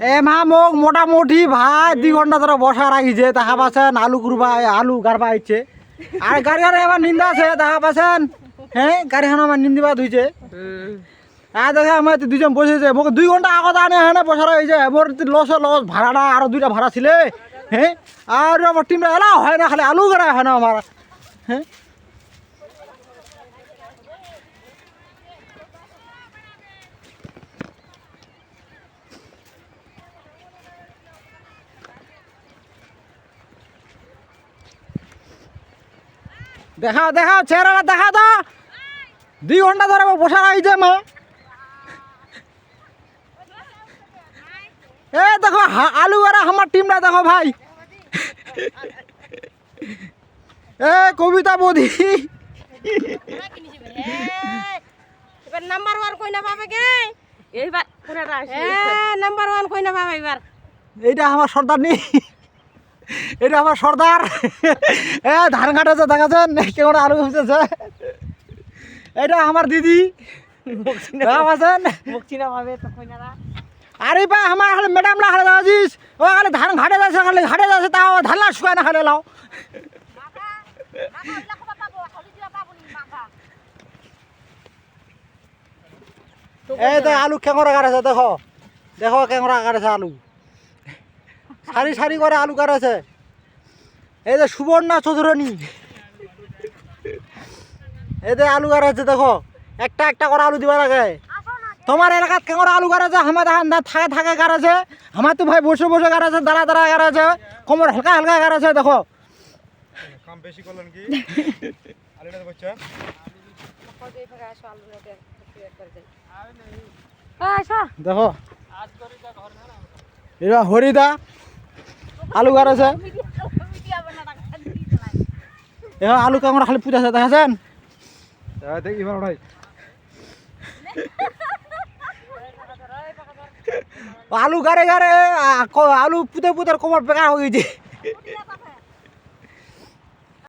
এ মা মোক মোটামুটি ভাই দুই ঘণ্টা ধরে বসা রাখিছে, দেখা পাচ্ছেন, আলু কুরবা, আলু গারবা আইছে। আর গাড়ি গাড়ি আমার নিন্দা আছে, দেখা পাচ্ছেন? হ্যাঁ গাড়িখান আমার নিন্দিবা ধুইছে আর দেখে, আমার দুজন বসেছে মোক দুই ঘণ্টা আগত আনে হ্যাঁ বসা রয়েছে মোর লস লস ভাড়াটা, আরও দুইটা ভাড়া ছিলে। হ্যাঁ আর আমার টিমটা এলা হয় না, খালি আলু গাড়া হয় না আমার। হ্যাঁ দেখাও দেখাও চেহারাটা দেখাও তো। দুই ঘণ্টা ধরে বসা রয়েছে মা। এ দেখো আলু আর আমার টিমটা দেখো ভাই। এ কবিতা বৌদি। এবার নাম্বার ওয়ান কই না পাবে কে? এইবার নাম্বার ওয়ান কই না পাবে এবার। এইটা আমার সর্দার নেই এটা আমার সর্দার। এ ধান কাটেছে দেখাছেন? কেমন আলু ঘুমতেছে এটা আমার দিদি। তো আরে ভাই আমার খালি ম্যাডাম না খালি দাজিস ও খালি ধান ঘাটে যাচ্ছে খালি ঘাটে যাচ্ছে তাও ধান না শুকায় না খালি লাও। এই তো আলু কেমরা কাটেছে দেখো। দেখো কেমরা কাটেছে আলু। সারি সারি করে আলু কাটেছে। এই যে সুবর্ণা চৌধুরানী। এই যে আলু কাটেছে দেখো। একটা একটা করে আলু দিবা লাগে তোমার এলাকাত কেমন আলু গাড়াছে আমার থাকে থাকে গাড়াছে আমার তো ভাই বসে বসে গাড়াছে দাঁড়া দাঁড়া গাড়াছে কোমর হালকা হালকা গাড়াছে দেখো। কাম বেশি করলেন কি? দেখো হরিদা। আলু গাড়াছে এবার আলু কামড়া খালি পুঁতেছে দেখাছেন? দেখি এবার ওটাই আলু গারে গারে আলু পুঁতে পুঁতে কোমর বেকার হয়ে গেছে।